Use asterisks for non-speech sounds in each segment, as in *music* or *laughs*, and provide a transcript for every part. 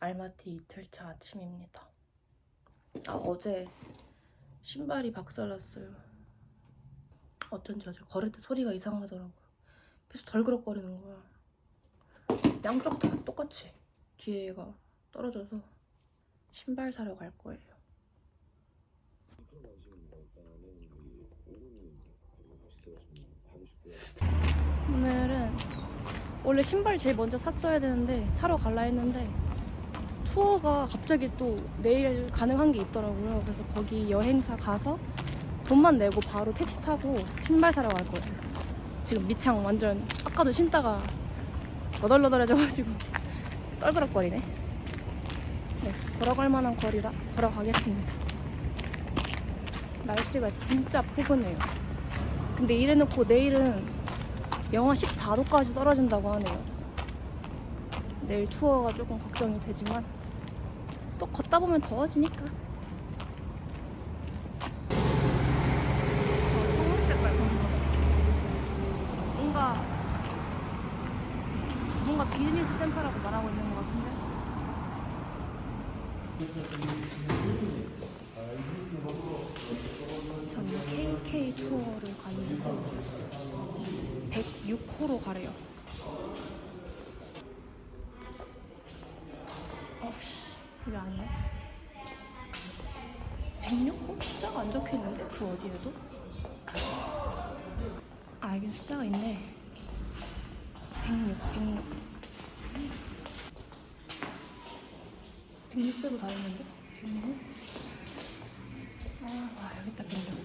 알마티 이틀차 아침입니다. 아, 어제 신발이 박살났어요. 어쩐지 어제 걸을 때 소리가 이상하더라고요. 계속 덜그럭거리는 거야. 양쪽 다 똑같이 뒤에가 떨어져서 신발 사러 갈 거예요. 오늘은 원래 신발 제일 먼저 샀어야 되는데 사러 갈라 했는데 투어가 갑자기 또 내일 가능한 게 있더라고요. 그래서 거기 여행사 가서 돈만 내고 바로 택시 타고 신발 사러 갈 거예요. 지금 밑창 완전 아까도 신다가 너덜너덜해져가지고 *laughs* 떨그럭거리네. 네, 걸어갈 만한 거리라 걸어가겠습니다. 날씨가 진짜 포근해요. 근데 이래놓고 내일은 영하 14도까지 떨어진다고 하네요. 내일 투어가 조금 걱정이 되지만 또 걷다 보면 더워지니까. 뭔가 뭔가 비즈니스 센터라고 말하고 있는 것 같은데. 저는 KK 투어를 가는데 106호로 가래요. 어씨, 이게 아니야? 106호? 숫자가 안 적혀 있는데? 그 어디에도? 아, 여긴 숫자가 있네. 106, 106. 106 빼고 다 있는데? 106? 아, 아, 여기 있다, 106.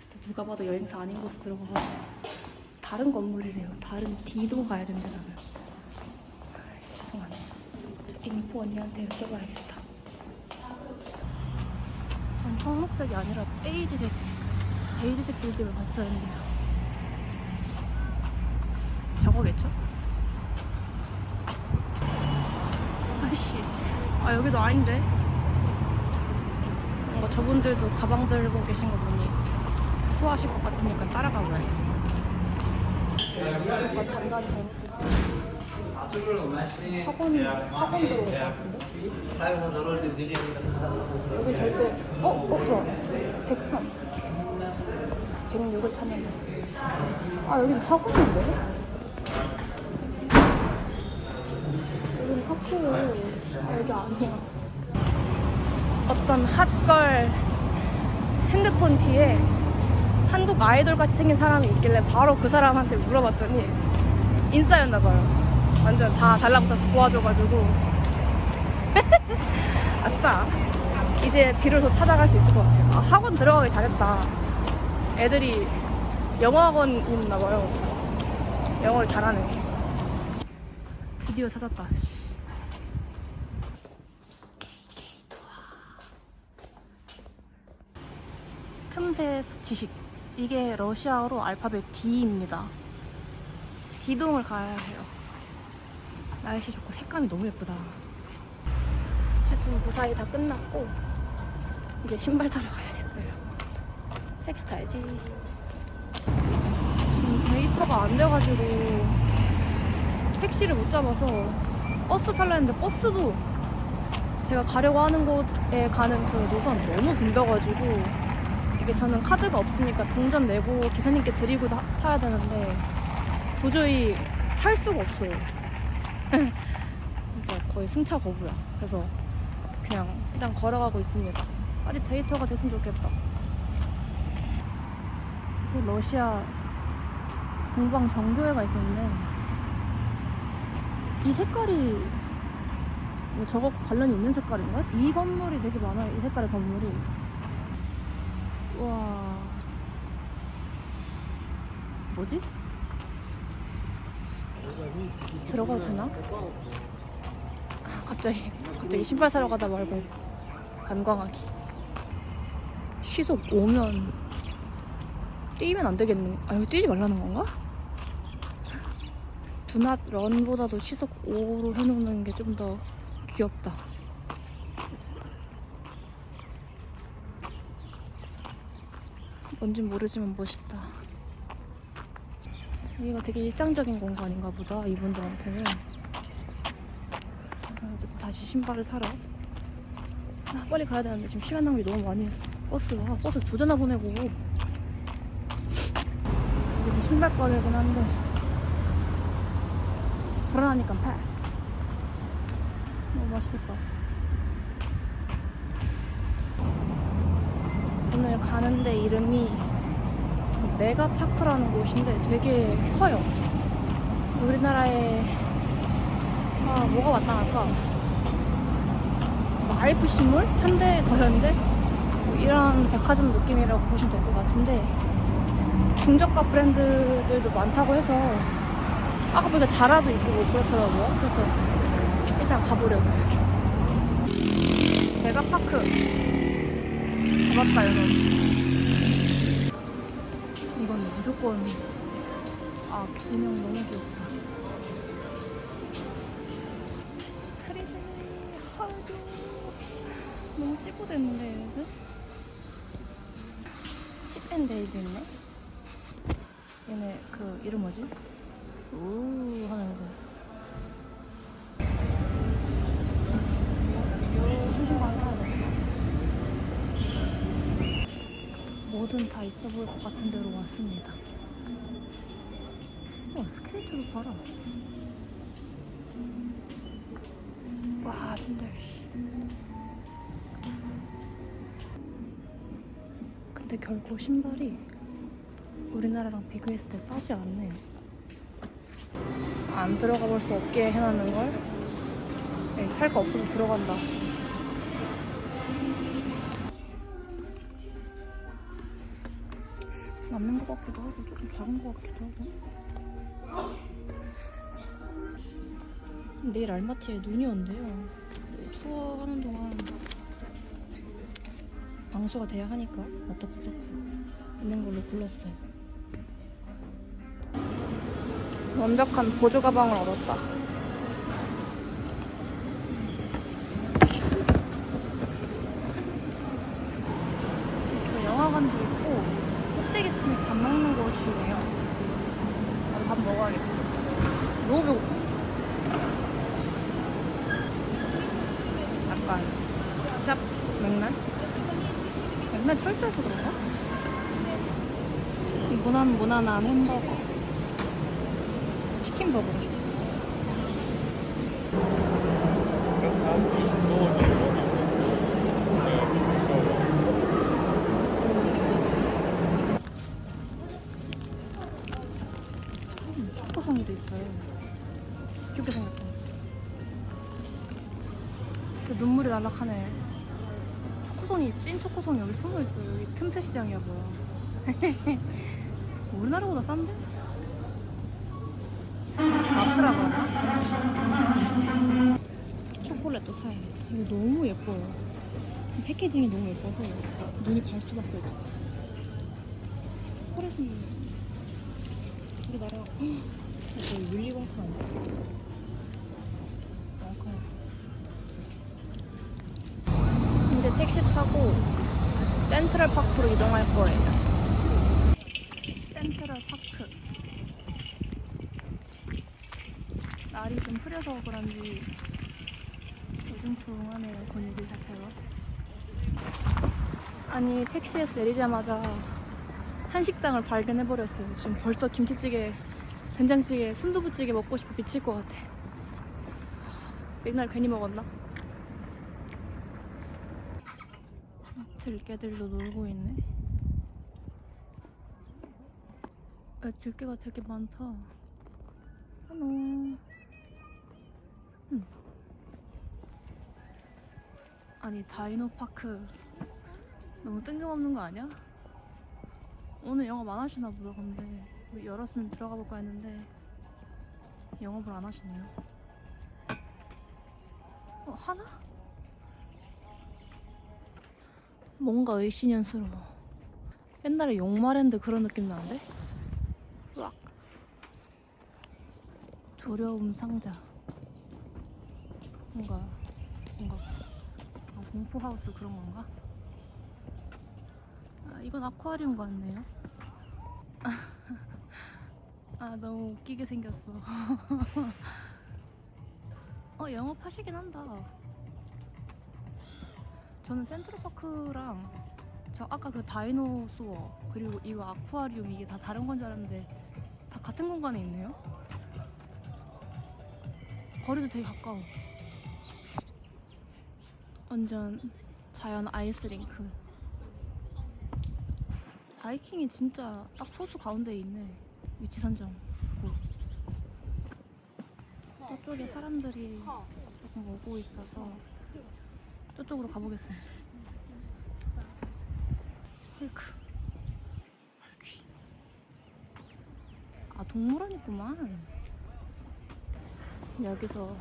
진짜 누가 봐도 여행사 아닌 곳에 들어가가지고 다른 건물이래요. 다른 D동 가야 된다잖아요. 아, 죄송하네. 인포 언니한테 여쭤봐야겠다. 전 청록색이 아니라 베이지색, 베이지색 빌딩을 했는데요. 저거겠죠? 아씨, 아 여기도 아닌데. 뭔가 저분들도 가방 들고 계신 거 보니 투어하실 것 같으니까 따라가 봐야지. 뭔가 단단히 잘못됐다. 학원, 학원 들어올 것 같은데? 여기 절대, 어? 어, 저 103. 106을 찾는데. 아, 여긴 학원인데? 여긴 학교, 아, 여기 아니야. 어떤 핫걸 핸드폰 뒤에 한국 아이돌 같이 생긴 사람이 있길래 바로 그 사람한테 물어봤더니 인싸였나 봐요. 완전 다 달라붙어서 도와줘가지고. *laughs* 아싸. 이제 비로소 찾아갈 수 있을 것 같아요. 아, 학원 들어가기 잘했다. 애들이 영어 학원이었나봐요. 영어를 잘하네. 드디어 찾았다. 씨. 틈새 지식. 이게 러시아어로 알파벳 D입니다. D동을 가야 해요. 날씨 좋고 색감이 너무 예쁘다. 하여튼 무사히 다 끝났고 이제 신발 사러 가야겠어요. 택시 타야지. 지금 데이터가 안 돼가지고 택시를 못 잡아서 버스 탈라 했는데 버스도 제가 가려고 하는 곳에 가는 그 노선 너무 붐벼가지고 이게 저는 카드가 없으니까 동전 내고 기사님께 드리고 타- 타야 되는데 도저히 탈 수가 없어요. *laughs* 진짜 거의 승차 거부야. 그래서 그냥 일단 걸어가고 있습니다. 빨리 데이터가 됐으면 좋겠다. 이 러시아 공방 정교회가 있었는데 이 색깔이 뭐 저거 관련이 있는 색깔인가? 이 건물이 되게 많아요. 이 색깔의 건물이. 와. 뭐지? 들어가도 되나? 아, 갑자기 갑자기 신발 사러 가다 말고 관광하기. 시속 5면 뛰면 안 되겠는? 아 여기 뛰지 말라는 건가? 두낫 런보다도 시속 5로 해놓는 게 좀 더 귀엽다. 뭔진 모르지만 멋있다. 여기가 되게 일상적인 공간인가 보다 이분들한테는. 아, 어쨌든 다시 신발을 사러. 아, 빨리 가야 되는데 지금 시간 낭비 너무 많이 했어. 버스 아, 버스 두 대나 보내고. 여기 신발 꺼내긴 한데. 불안하니까 패스. 너무 맛있겠다. 오늘 가는데 이름이 메가파크라는 곳인데 되게 커요. 우리나라에 아 뭐가 마땅할까? 뭐 알프시몰, 현대, 더현대 뭐 이런 백화점 느낌이라고 보시면 될 것 같은데 중저가 브랜드들도 많다고 해서 아까 보니까 자라도 있고 뭐 그렇더라고요. 그래서 일단 가보려고요. 메가파크 가봤다 여러분. 이건 무조건 아 인형 너무 귀엽다 크리즈니 하드 너무 찌부됐는데 얘네들 칩앤데일도 있네 얘네 그 이름 뭐지? 우 하는 거 수신관 사야 돼 뭐든 다 있어 보일 것 같은 데로 왔습니다. 와, 스케이트도 봐라. 와, 힘들. 근데 결국 신발이 우리나라랑 비교했을 때 싸지 않네요. 안 들어가 볼 수 없게 해놨는 걸. 살 거 없어도 들어간다. 것 같기도 하고 조금 작은 것 같기도 하고. 내일 알마티에 눈이 온대요. 투어 하는 동안 방수가 돼야 하니까 그렇고 있는 걸로 골랐어요. 완벽한 보조 가방을 얻었다 이렇게 영화관도 있고 꼭대기층에 밥 나도 밥 먹어야겠어. 너무 배고파. 약간 짭 맥날? 맥날 철수해서 그런가? 무난 무난한 햄버거. 치킨 버거로 싶어. 음, 초코송이도 있어요. 귀엽게 생겼다. 진짜 눈물이 날락하네. 초코송이, 찐 초코송이 여기 숨어 있어요. 여기 틈새 시장이야 뭐야. *laughs* 우리나라보다 싼데? 그러나? 초콜릿도 사야겠다. 이거 너무 예뻐요. 지금 패키징이 너무 예뻐서 눈이 갈 수밖에 없어. 초콜릿은 우리나라 *gasps* 윌리 원카 아니야? 이제 택시 타고 센트럴 파크로 이동할 거예요 센트럴 파크 날이 좀 흐려서 그런지 요즘 조용하네요 분위기 자체가 아니 택시에서 내리자마자 한식당을 발견해버렸어요. 지금 벌써 김치찌개, 된장찌개, 순두부찌개 먹고 싶어 미칠 것 같아. 맨날 괜히 먹었나? 들깨들도 놀고 있네. 야, 들깨가 되게 많다. 하노. 음. 아니 다이노파크 너무 뜬금없는 거 아니야? 오늘 영업 안 하시나 보다 근데 뭐 열었으면 들어가 볼까 했는데 영업을 안 하시네요 어 하나? 뭔가 의심연스러워 옛날에 용마랜드 그런 느낌 나는데? 으악 두려움 상자 뭔가 뭔가 아, 공포하우스 그런 건가? 아, 이건 아쿠아리움 같네요. *laughs* 아 너무 웃기게 생겼어. *laughs* 어 영업하시긴 한다. 저는 센트럴파크랑 저 아까 그 다이노소어 그리고 이거 아쿠아리움 이게 다 다른 건 줄 알았는데 다 같은 공간에 있네요. 거리도 되게 가까워. 완전 자연 아이스링크. 바이킹이 진짜 딱 호수 가운데에 있네. 위치 선정. 고. 저쪽에 사람들이 조금 오고 있어서 저쪽으로 가보겠습니다. 헐크. 헐귀. 아, 동물원 있구만. 여기서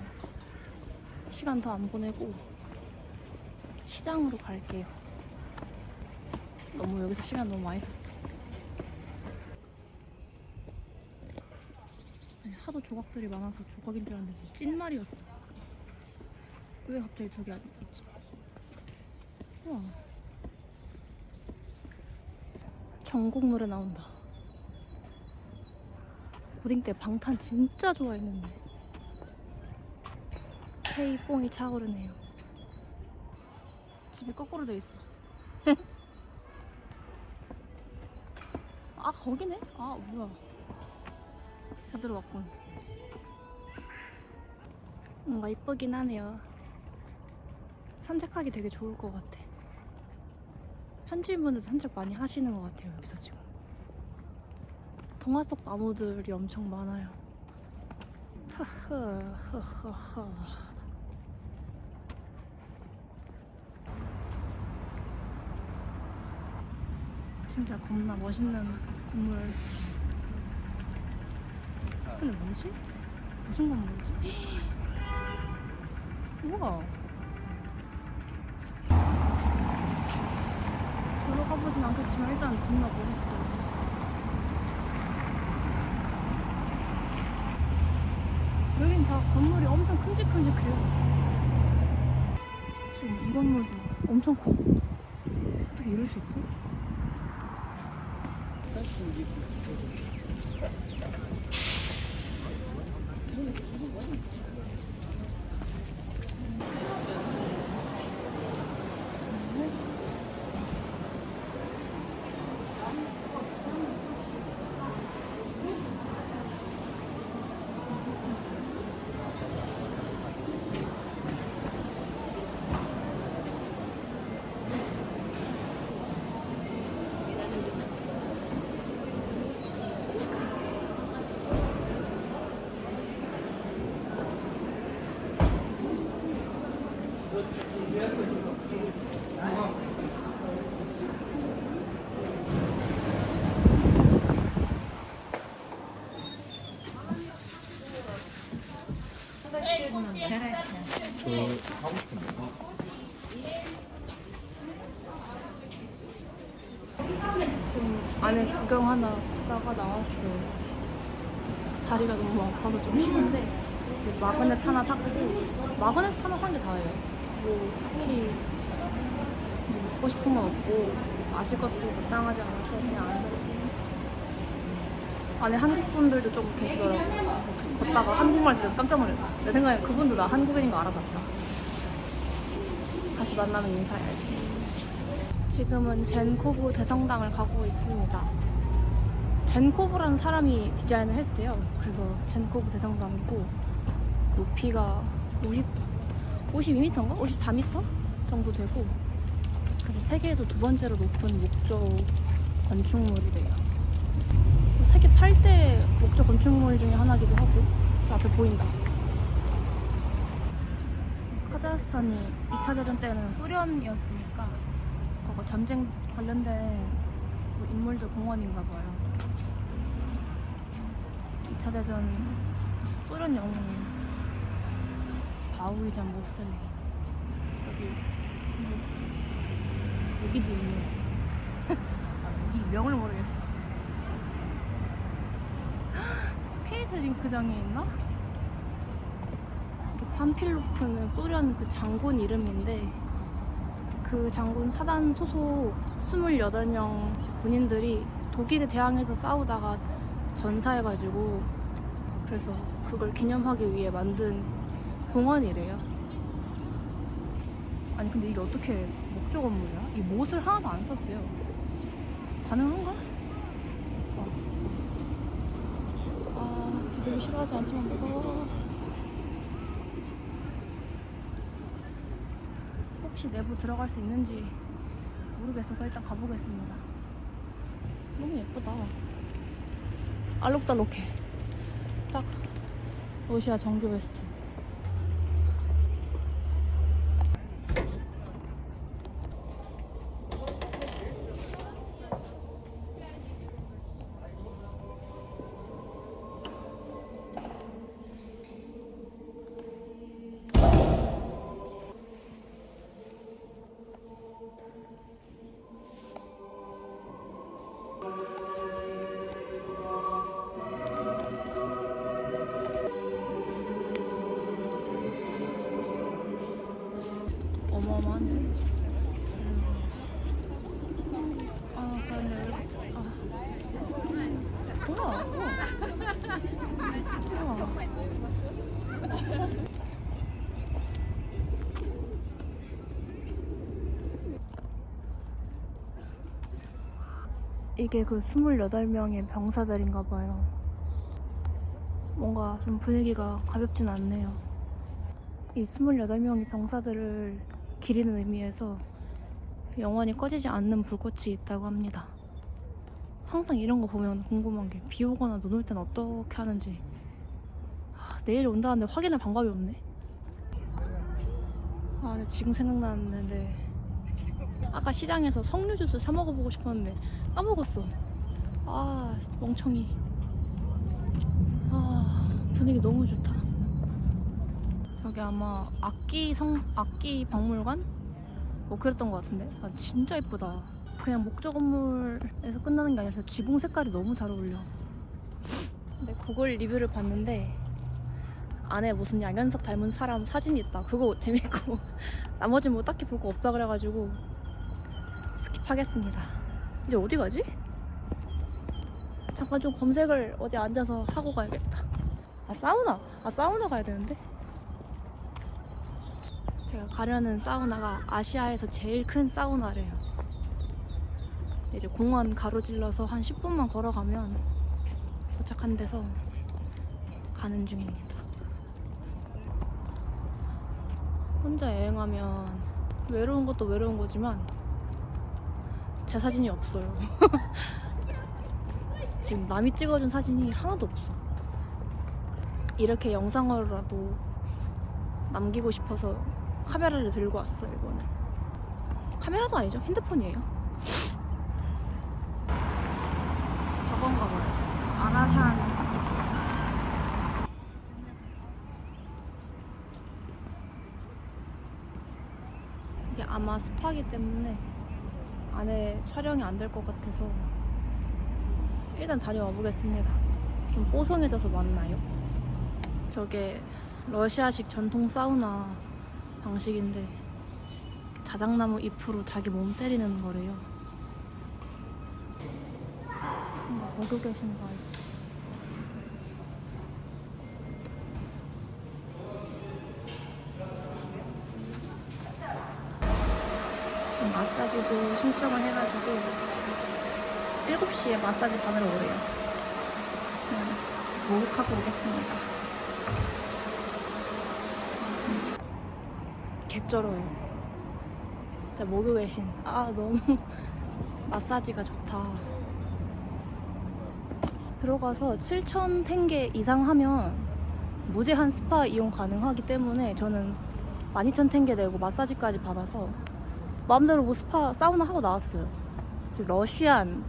시간 더 안 보내고 시장으로 갈게요. 너무 여기서 시간 너무 많이 썼어. 아니, 하도 조각들이 많아서 조각인 줄 알았는데 찐말이었어. 왜 갑자기 저기 안 있지? 우와. 전국 노래 나온다. 고딩 때 방탄 진짜 좋아했는데. K뽕이 차오르네요. 집이 거꾸로 돼 있어. *laughs* 아 거기네? 아 뭐야? 제대로 왔군. 뭔가 이쁘긴 하네요. 산책하기 되게 좋을 것 같아. 현지인분들도 산책 많이 하시는 것 같아요 여기서 지금. 동화 속 나무들이 엄청 많아요. 진짜 겁나 멋있는 건물. 근데 뭐지? 무슨 건물이지? 우와. 들어가 보진 않겠지만 일단 겁나 멋있어. 여긴 다 건물이 엄청 큼직큼직해요. 지금 이 건물도 엄청 커. 어떻게 이럴 수 있지? 지금 안에 구경 하나 다가 나왔어요. 다리가 너무 아파서 좀 쉬는데 지금 마그넷 하나 샀고 마그넷 하나 산 게 다예요. 뭐 딱히 뭐 먹고 싶은 건 없고 마실 것도 마땅하지 않아서 그냥 안 샀어요. 안에 한국 분들도 좀 계시더라고요. 걷다가 한국말 들려서 깜짝 놀랐어. 내 생각엔 그분도 나 한국인인 거 알아봤다. 다시 만나면 인사해야지. 지금은 젠코브 대성당을 가고 있습니다. 젠코브라는 사람이 디자인을 했대요. 그래서 젠코브 대성당이고 높이가 50, 52m인가? 54m 정도 되고 그래서 세계에서 두 번째로 높은 목조 건축물이래요. 세계 8대 목조 건축물 중에 하나기도 하고 저 앞에 보인다. 카자흐스탄이 2차 대전 때는 소련이었으니까 그거 전쟁 관련된 뭐 인물들 공원인가 봐요. 2차 대전 소련 영웅 바우이잔 모슬리 여기 뭐, 여기도 있네. *laughs* 아, 여기 명을 모르겠어. 스케이트 링크장이 있나? 이게 판필로프는 소련 그 장군 이름인데 그 장군 사단 소속 28명 군인들이 독일에 대항해서 싸우다가 전사해가지고 그래서 그걸 기념하기 위해 만든 공원이래요. 아니 근데 이게 어떻게 목조 건물이야? 이 못을 하나도 안 썼대요. 가능한가? 와 진짜. 아 비둘기 싫어하지 않지만 무서워. 혹시 내부 들어갈 수 있는지 모르겠어서 일단 가보겠습니다. 너무 예쁘다. 알록달록해. 딱 러시아 정규 베스트. 이게 그 28명의 병사들인가 봐요. 뭔가 좀 분위기가 가볍진 않네요. 이 28명의 병사들을 기리는 의미에서 영원히 꺼지지 않는 불꽃이 있다고 합니다. 항상 이런 거 보면 궁금한 게 비 오거나 눈 올 땐 어떻게 하는지 아, 내일 온다는데 확인할 방법이 없네. 아, 근데 지금 생각나는데 아까 시장에서 석류 주스 사 먹어보고 싶었는데 까먹었어. 아, 멍청이. 아, 분위기 너무 좋다. 여기 아마 악기 성 악기 박물관 뭐 그랬던 것 같은데 아, 진짜 예쁘다 그냥 목조 건물에서 끝나는 게 아니라 지붕 색깔이 너무 잘 어울려 근데 구글 리뷰를 봤는데 안에 무슨 양현석 닮은 사람 사진이 있다 그거 재밌고 *laughs* 나머지 뭐 딱히 볼 거 없다 그래가지고 스킵하겠습니다 이제 어디 가지? 잠깐 좀 검색을 어디 앉아서 하고 가야겠다 아 사우나 아 사우나 가야 되는데 제가 가려는 사우나가 아시아에서 제일 큰 사우나래요. 이제 공원 가로질러서 한 10분만 걸어가면 도착한 데서 가는 중입니다. 혼자 여행하면 외로운 것도 외로운 거지만 제 사진이 없어요. *laughs* 지금 남이 찍어준 사진이 하나도 없어. 이렇게 영상으로라도 남기고 싶어서 카메라를 들고 왔어요 이거는 카메라도 아니죠? 핸드폰이에요? 저건가 봐요. 아라산 스파 이게 아마 스파기 때문에 안에 촬영이 안 될 것 같아서 일단 다녀와 보겠습니다 좀 뽀송해져서 맞나요? 저게 러시아식 전통 사우나 방식인데 자작나무 잎으로 자기 몸 때리는 거래요. 뭐 보고 계신가요? 마사지도 신청을 해가지고 7시에 마사지 받으러 오래요. 그냥 목욕하고 오겠습니다. 개쩔어요. 진짜 목욕의 신. 아, 너무 *laughs* 마사지가 좋다. 들어가서 7천 탱게 이상 하면 무제한 스파 이용 가능하기 때문에 저는 12,000 탱게 내고 마사지까지 받아서 마음대로 뭐 스파 사우나 하고 나왔어요. 지금 러시안,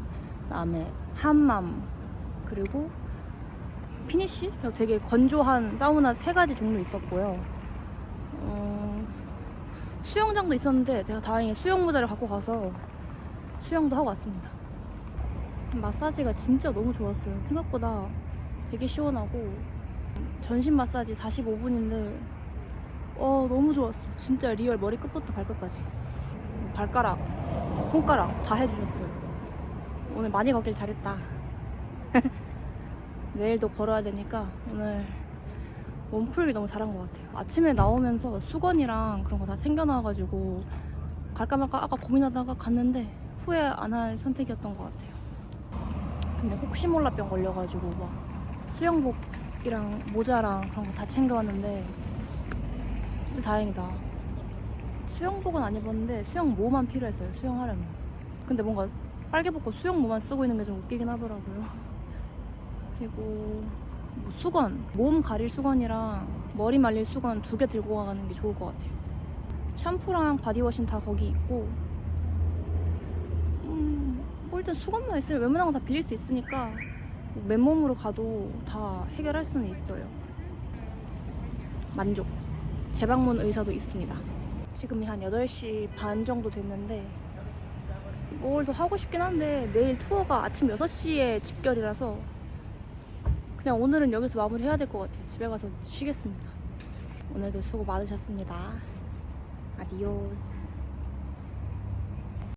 그다음에 한맘, 그리고 피니쉬? 되게 건조한 사우나 세 가지 종류 있었고요. 어, 수영장도 있었는데 제가 다행히 수영 모자를 갖고 가서 수영도 하고 왔습니다. 마사지가 진짜 너무 좋았어요. 생각보다 되게 시원하고 전신 마사지 45분인데 어 너무 좋았어. 진짜 리얼 머리 끝부터 발끝까지 발가락, 손가락 다 해주셨어요. 오늘 많이 걷길 잘했다. *laughs* 내일도 걸어야 되니까 오늘 몸풀기 너무 잘한 것 같아요. 아침에 나오면서 수건이랑 그런 거 다 챙겨놔가지고 갈까 말까 아까 고민하다가 갔는데 후회 안 할 선택이었던 것 같아요. 근데 혹시 몰라 병 걸려가지고 막 수영복이랑 모자랑 그런 거 다 챙겨왔는데 진짜 다행이다. 수영복은 안 입었는데 수영모만 필요했어요. 수영하려면. 근데 뭔가 빨개 벗고 수영모만 쓰고 있는 게 좀 웃기긴 하더라고요. *laughs* 그리고 뭐 수건, 몸 가릴 수건이랑 머리 말릴 수건 두 개 들고 가는 게 좋을 것 같아요. 샴푸랑 바디워시는 다 거기 있고, 음, 뭐 일단 수건만 있으면 웬만한 건 다 빌릴 수 있으니까 뭐 맨몸으로 가도 다 해결할 수는 있어요. 만족. 재방문 의사도 있습니다. 지금이 한 8시 반 정도 됐는데 뭘 더 하고 싶긴 한데 내일 투어가 아침 6시에 집결이라서 그냥 오늘은 여기서 마무리해야 될 것 같아요. 집에 가서 쉬겠습니다. 오늘도 수고 많으셨습니다. 아디오스.